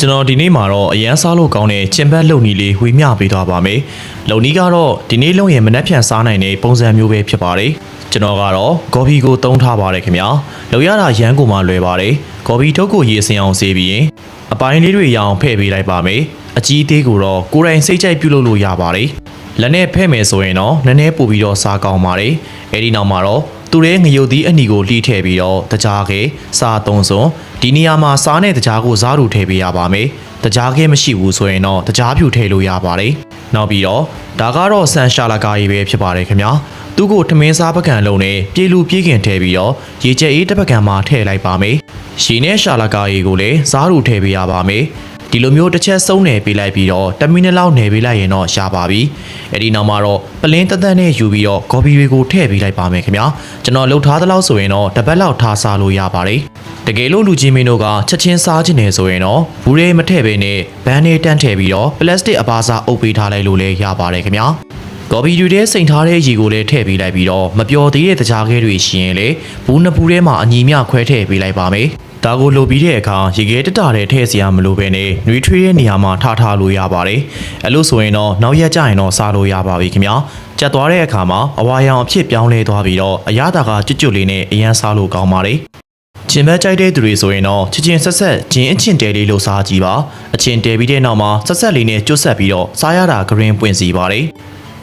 ကျွန်တော်ဒီနေ့မှာတော့အရန်စားလို့ကောင်းတဲ့ကျင်ဘတ်လုံနီလေးဝေမျှပေးသွားပါမယ်။လုံနီကတော့ဒီနေ့လုံရင်မနှက်ဖြန်စားနိုင်တဲ့ပုံစံမျိုးပဲဖြစ်ပါတယ်။ကျွန်တော်ကတော့ဂေါ်ဘီကိုတုံးထားပါတယ်ခင်ဗျာ။လုံရတာရန်ကိုမှလွယ်ပါတယ်။ဂေါ်ဘီထုတ်ကိုရေစင်အောင်စေးပြီးရင်အပိုင်းလေးတွေရအောင်ဖဲ့ပေးလိုက်ပါမယ်။အကြီးအသေးကိုတော့ကိုယ်တိုင်စိတ်ကြိုက်ပြုလုပ်လို့ရပါတယ်။လက်နဲ့ဖဲ့မယ်ဆိုရင်တော့နည်းနည်းပို့ပြီးတော့စားကောင်းပါတယ်။အဲဒီနောက်မှာတော့ သူရဲ့ငရုတ်သီးအနီကိုလှီးထည့်ပြီးတော့တကြားခဲစားသုံးစွန်ဒီနေရာမှာစားနဲ့တကြားကိုစားတူထည့်ပေးရပါမယ်။တကြားခဲမရှိဘူးဆိုရင်တော့တကြားဖြူထည့်လို့ရပါတယ်။နောက်ပြီးတော့ဒါကတော့ဆန်ရှာလာကာကြီးပဲဖြစ်ပါတယ်ခင်ဗျာ။သူ့ကိုထမင်းစားပကံလုံးနဲ့ပြေလူပြေးခင်ထည့်ပြီးတော့ရေကြက်အေးတစ်ပကံမှာထည့်လိုက်ပါမယ်။ရှီနဲ့ရှာလာကာကြီးကိုလည်းစားတူထည့်ပေးရပါမယ်။ ဒီလိုမျိုးတစ်ချက်စုံနယ်ပေးလိုက်ပြီးတော့10မိနစ်လောက်နယ်ပေးလိုက်ရင်တော့ရပါပြီ။အဲဒီနောက်မှာတော့ပလင်းတက်တက်နဲ့ယူပြီးတော့ကော်ဖီတွေကိုထည့်ပေးလိုက်ပါမယ်ခင်ဗျာ။ကျွန်တော်လှုပ်ထားသလောက်ဆိုရင်တော့တစ်ပတ်လောက်ထားစားလို့ရပါတယ်။တကယ်လို့လူကြီးမင်းတို့ကချက်ချင်းစားခြင်းနေဆိုရင်တော့ဘူးရဲမထည့်ဘဲနဲ့ဘန်းနဲ့တန်းထည့်ပြီးတော့ပလတ်စတစ်အပါစားအုပ်ပေးထားလိုက်လို့လည်းရပါတယ်ခင်ဗျာ။ကော်ဖီယူတဲ့စိန်ထားတဲ့ရေကိုလည်းထည့်ပေးလိုက်ပြီးတော့မပျော်သေးတဲ့တကြားခဲတွေရှိရင်လေဘူးနှစ်ပူထဲမှာအညီမျှခွဲထည့်ပေးလိုက်ပါမယ်။ ဒါကိုလိုပြီးတဲ့အခါရေခဲတတတဲ့ထည့်စရာမလိုဘဲနဲ့နှွေးထွေးတဲ့နေရာမှာထားထားလို့ရပါတယ်။အဲလို့ဆိုရင်တော့နောက်ရက်ကျရင်တော့စားလို့ရပါပြီခင်ဗျာ။ကြက်သွားတဲ့အခါမှာအဝါရောင်အဖြစ်ပြောင်းလဲသွားပြီးတော့အရသာကကျွတ်ကျွတ်လေးနဲ့အရန်စားလို့ကောင်းပါတယ်။ကျင်ဘက်ကြိုက်တဲ့သူတွေဆိုရင်တော့ချစ်ချင်းဆက်ဆက်ဂျင်းအချင်းတဲလေးလို့စားကြည့်ပါအချင်းတဲပြီးတဲ့နောက်မှာဆက်ဆက်လေးနဲ့ကျွတ်ဆက်ပြီးတော့စားရတာဂရင်ပွင့်စီပါတယ်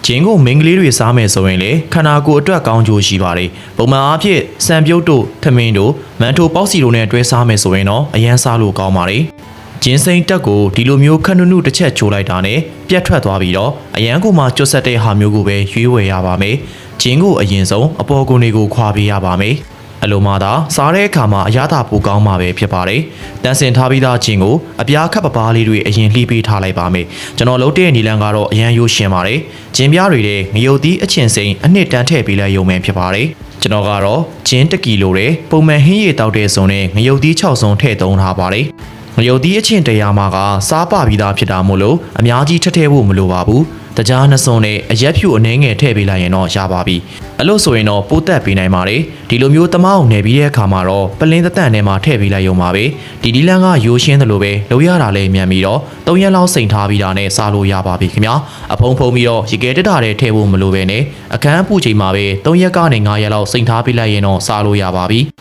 ဂျင်းကိုမင်းကလေးတွေစားမယ်ဆိုရင်လေခန္ဓာကိုယ်အတွက်ကောင်းကျိုးရှိပါတယ်ပုံမှန်အားဖြင့်စံပြုတ်တို့ထမင်းတို့မန်ထိုပေါက်စီတို့နဲ့တွဲစားမယ်ဆိုရင်တော့အရန်စားလို့ကောင်းပါတယ်ဂျင်းစိန်တက်ကိုဒီလိုမျိုးခဏနုတစ်ချက်ချိုးလိုက်တာနဲ့ပြတ်ထွက်သွားပြီးတော့အရန်ကိုမှကျွတ်ဆက်တဲ့ဟာမျိုးကိုပဲရွေးဝယ်ရပါမယ်ဂျင်းကိုအရင်ဆုံးအပေါ်ကုန်တွေကိုခွာပေးရပါမယ် အလိုမှသာစားတဲ့အခါမှာအရသာပိုကောင်းမှာပဲဖြစ်ပါတယ်။တန်ဆင်ထားပြီးသားချင်းကိုအပြားခပ်ပပားလေးတွေအရင်လှီးပေးထားလိုက်ပါမယ်။ကျွန်တော်လုပ်တဲ့နီလန်ကတော့အရန်ရိုးရှင်းပါတယ်။ဂျင်းပြားတွေတဲ့ငရုတ်သီးအချင်စိန်အနှစ်တန်းထည့်ပေးလိုက်ရုံပဲဖြစ်ပါတယ်။ကျွန်တော်ကတော့ဂျင်း1ကီလိုတဲ့ပုံမှန်ဟင်းရည်တောက်တဲ့စုံနဲ့ငရုတ်သီး6စုံထည့်သုံးထားပါတယ်။ငရုတ်သီးအချင်တရားမှာကစားပပြီးသားဖြစ်တာမို့လို့အများကြီးထက်ထဲဖို့မလိုပါဘူး။ တကြားနှစ်စုံနဲ့အရက်ဖြူအနှဲငယ်ထည့်ပေးလိုက်ရင်တော့ရပါပြီ။အဲ့လို့ဆိုရင်တော့ပိုးသက်ပေးနိုင်ပါတယ်။ဒီလိုမျိုးတမအောင်နယ်ပြီးတဲ့အခါမှာတော့ပလင်းသက်တန်ထဲမှာထည့်ပေးလိုက်ရုံပါပဲ။ဒီဒီလန်ကရိုးရှင်းတယ်လို့ပဲလုံးရတာလည်းမြန်ပြီးတော့၃ရက်လောက်စိန်ထားပြီးတာနဲ့စားလို့ရပါပြီခင်ဗျာ။အဖုံဖုံပြီးတော့ရေကဲတက်တာတဲ့ထည့်ဖို့မလိုပဲနဲ့အခန်းအပူချိန်မှာပဲ၃ရက်ကနေ၅ရက်လောက်စိန်ထားပေးလိုက်ရင်တော့စားလို့ရပါပြီ။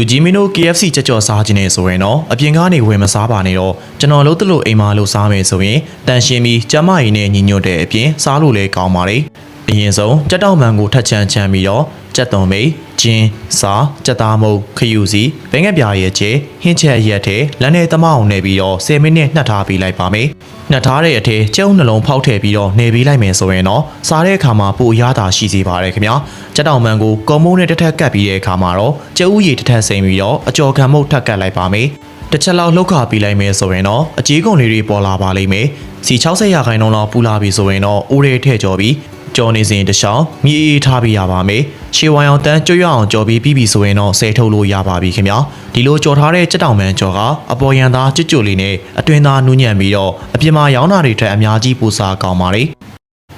လူကြီးမင်းတို့ KFC ကြက်ကြော်စားခြင်းနေဆိုရင်တော့အပြင်ကနေဝယ်မစားပါနဲ့တော့ကျွန်တော်လို့တလို့အိမ်မှာလို့စားမယ်ဆိုရင်တန်ရှင်းပြီးကျမကြီးနဲ့ညီညွတ်တဲ့အပြင်စားလို့လည်းကောင်းပါတယ်အရင်ဆုံးကြက်တောင်မှန်ကိုထက်ချမ်းချမ်းပြီးတော့ ကြက်သွန်မိတ်ဂျင်းစားကြက်သားမုတ်ခယူစီဘဲငက်ပြာရဲ့ကျဲဟင်းချက်ရက်ထဲလက်နဲ့တမအောင်နေပြီးတော့10မိနစ်နှက်ထားပေးလိုက်ပါမယ်နှက်ထားတဲ့အထဲကျုံနှလုံးဖောက်ထည့်ပြီးတော့နေပေးလိုက်မယ်ဆိုရင်တော့စားတဲ့အခါမှာပိုရတာရှိစေပါတယ်ခင်ဗျာကြက်တောင်မှန်ကိုကော်မုန်းနဲ့တစ်ထက်ကပ်ပြီးတဲ့အခါမှာတော့ကျုပ်ဥရည်တစ်ထက်စိမ့်ပြီးတော့အကြော်ခံမှုတ်ထက်ကပ်လိုက်ပါမယ် တစ်ချက်လောက်လှုပ်ခါပေးလိုက်မယ်ဆိုရင်တော့အကြီးကုန်လေးတွေပေါ်လာပါလိမ့်မယ်စီ60ရာခိုင်နှုန်းလောက်ပူလာပြီဆိုရင်တော့အိုးရဲထည့်ကြော်ပြီးကြော်နေစဉ်တခြားမြေအေးထားပေးရပါမယ်ရှေဝိုင်အောင်တန်းကြွရအောင်ကြော်ပြီးပြီးပြီဆိုရင်တော့ဆဲထုတ်လို့ရပါပြီခင်ဗျာဒီလိုကြော်ထားတဲ့ကြက်တောင်မှန်ကြော်ကအပေါ်ရန်သားကြွကြွလေးနဲ့အတွင်းသားနူးညံ့ပြီးတော့အပြင်မှာရောင်းတာတွေထက်အများကြီးပူစားကောင်းပါတယ်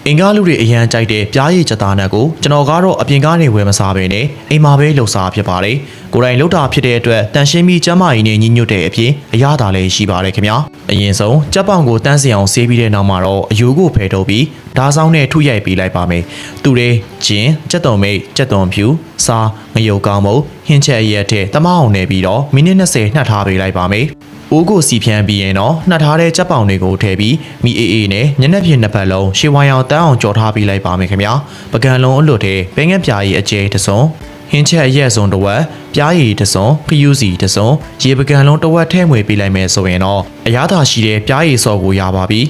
အင်္ဂါလူတွေအရန်ကြိုက်တဲ့ပြားရည်ကြတာနက်ကိုကျွန်တော်ကတော့အပြင်ကနေဝယ်မစားဘဲနဲ့အိမ်မှာပဲလှုပ်စားဖြစ်ပါတယ်။ကိုယ်တိုင်လှုပ်တာဖြစ်တဲ့အတွက်တန်ရှင်းပြီးကျမ်းမာရေးနဲ့ညီညွတ်တဲ့အပြင်အရသာလည်းရှိပါတယ်ခင်ဗျာ။အရင်ဆုံးကြက်ပောင်ကိုတန်းစင်အောင်ဆေးပြီးတဲ့နောက်မှာတော့အယိုးကိုဖယ်ထုတ်ပြီးဓားဆောင်နဲ့ထုရိုက်ပေးလိုက်ပါမယ်။သူတွေဂျင်းကြက်တုံမိတ်ကြက်တုံဖြူစားငရုတ်ကောင်းမုတ်ဟင်းချက်ရက်တဲ့တမအောင်နေပြီးတော့မိနစ်20နှက်ထားပေးလိုက်ပါမယ်။ အိုးကိုစီဖြန်းပြီးရင်တော့နှက်ထားတဲ့ကြက်ပောင်တွေကိုထည့်ပြီးမီအေးအေးနဲ့ညနေပြည့်နှစ်ပတ်လုံးရှေဝိုင်အောင်တန်းအောင်ကြော်ထားပေးလိုက်ပါမယ်ခင်ဗျာပကံလုံးအလွတ်တဲ့ဘဲငက်ပြားရီအကျဲတစ်စုံဟင်းချက်ရက်စုံတစ်ဝက်ပြားရီတစ်စုံဖျူးစီတစ်စုံရေပကံလုံးတစ်ဝက်ထဲမွေပေးလိုက်မယ်ဆိုရင်တော့အရသာရှိတဲ့ပြားရီစော်ကိုရပါပြီ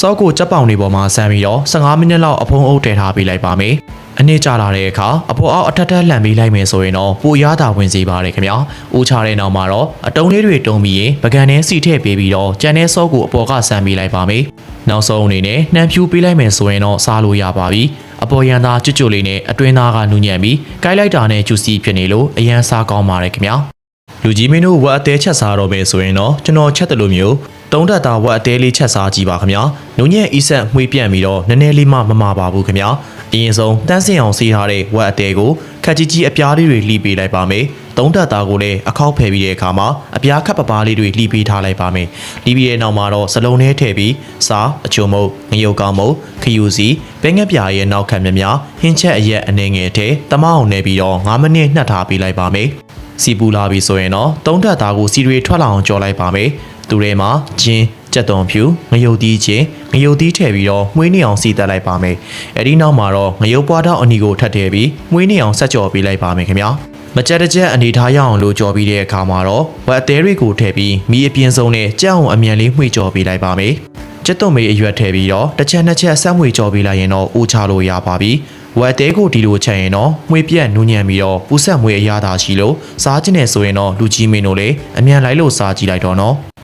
စော်ကိုကြက်ပောင်တွေပေါ်မှာဆန်းပြီးတော့15မိနစ်လောက်အဖုံးအုပ်တည်ထားပေးလိုက်ပါမယ် အနည်းကြလာတဲ့အခါအပေါ်အောက်အထက်ထက်လှန်ပေးလိုက်မယ်ဆိုရင်တော့ပိုရတာဝင်စေပါတယ်ခင်ဗျာ။အိုးချတဲ့နောက်မှာတော့အတုံးလေးတွေတုံးပြီးရင်ပကံနဲ့စီထည့်ပေးပြီးတော့ကြံတဲ့ဆော့ကိုအပေါ်ကဆန်ပေးလိုက်ပါမယ်။နောက်ဆုံးအနေနဲ့နှမ်းဖြူပေးလိုက်မယ်ဆိုရင်တော့စားလို့ရပါပြီ။အပေါ်ရန်သားကျွတ်ကျွတ်လေးနဲ့အတွင်းသားကနူးညံ့ပြီးကိုက်လိုက်တာနဲ့ဂျူစီဖြစ်နေလို့အရန်စားကောင်းပါတယ်ခင်ဗျာ။လူကြီးမင်းတို့ဝက်အသေးချက်စားတော့ပဲဆိုရင်တော့ကျွန်တော်ချက်တယ်လို့မျိုး တုံးတက်တာဝက်အသေးလေးချက်စားကြည့်ပါခင်ဗျာ။နုံညံ့အီဆက်မှွေးပြန့်ပြီးတော့နည်းနည်းလေးမှမမာပါဘူးခင်ဗျာ။အရင်ဆုံးတန်းစင်အောင်စီးထားတဲ့ဝက်အသေးကိုခက်ကြီးကြီးအပြားလေးတွေလှီးပေးလိုက်ပါမယ်။သုံးတက်သားကိုလည်းအခောက်ဖယ်ပြီးတဲ့အခါမှာအပြားခပ်ပပားလေးတွေလှီးပေးထားလိုက်ပါမယ်။လှီးပြီးတဲ့နောက်မှာတော့စလုံးထဲထည့်ပြီးစားအချိုမုတ်ငရုတ်ကောင်းမုတ်ခယူစီပဲငက်ပြာရဲ့နောက်ခတ်မြများဟင်းချက်အရက်အနေငယ်ထဲတမအောင်နေပြီးတော့9မိနစ်နှက်ထားပေးလိုက်ပါမယ်။ စီပူလာပြီဆိုရင်တော့သုံးတက်သားကိုစီတွေထွက်လာအောင်ကြော်လိုက်ပါမယ်။သူတွေမှာဂျင်းကြက်သွန်ဖြူငရုတ်သီးချင်းငရုတ်သီးထည့်ပြီးတော့မှုေးနေအောင်စီတက်လိုက်ပါမယ်။အဲဒီနောက်မှာတော့ငရုတ်ပွားတော့အနီကိုထပ်ထည့်ပြီးမှုေးနေအောင်ဆက်ကြော်ပေးလိုက်ပါမယ်ခင်ဗျာ။မကြက်တကြက်အနေထားရအောင်လို့ကြော်ပြီးတဲ့အခါမှာတော့ဝက်အသေးတွေကိုထည့်ပြီးမီးအပြင်းဆုံးနဲ့ကြောက်အောင်အမြန်လေးမှွေကြော်ပေးလိုက်ပါမယ်။ကျက်သွန်မေးအရွက်ထည့်ပြီးတော့တစ်ချက်နှစ်ချက်ဆက်မွေကြော်ပေးလိုက်ရင်တော့အိုးချလို့ရပါပြီ။ ဝက်အသေးကိုဒီလိုချက်ရင်တော့မှွေပြက်နူးညံ့ပြီးတော့ပူဆက်မွေအရသာရှိလို့စားခြင်းနဲ့ဆိုရင်တော့လူကြီးမင်းတို့လည်းအမြန်လိုက်လို့စားကြည့်လိုက်တော့နော်။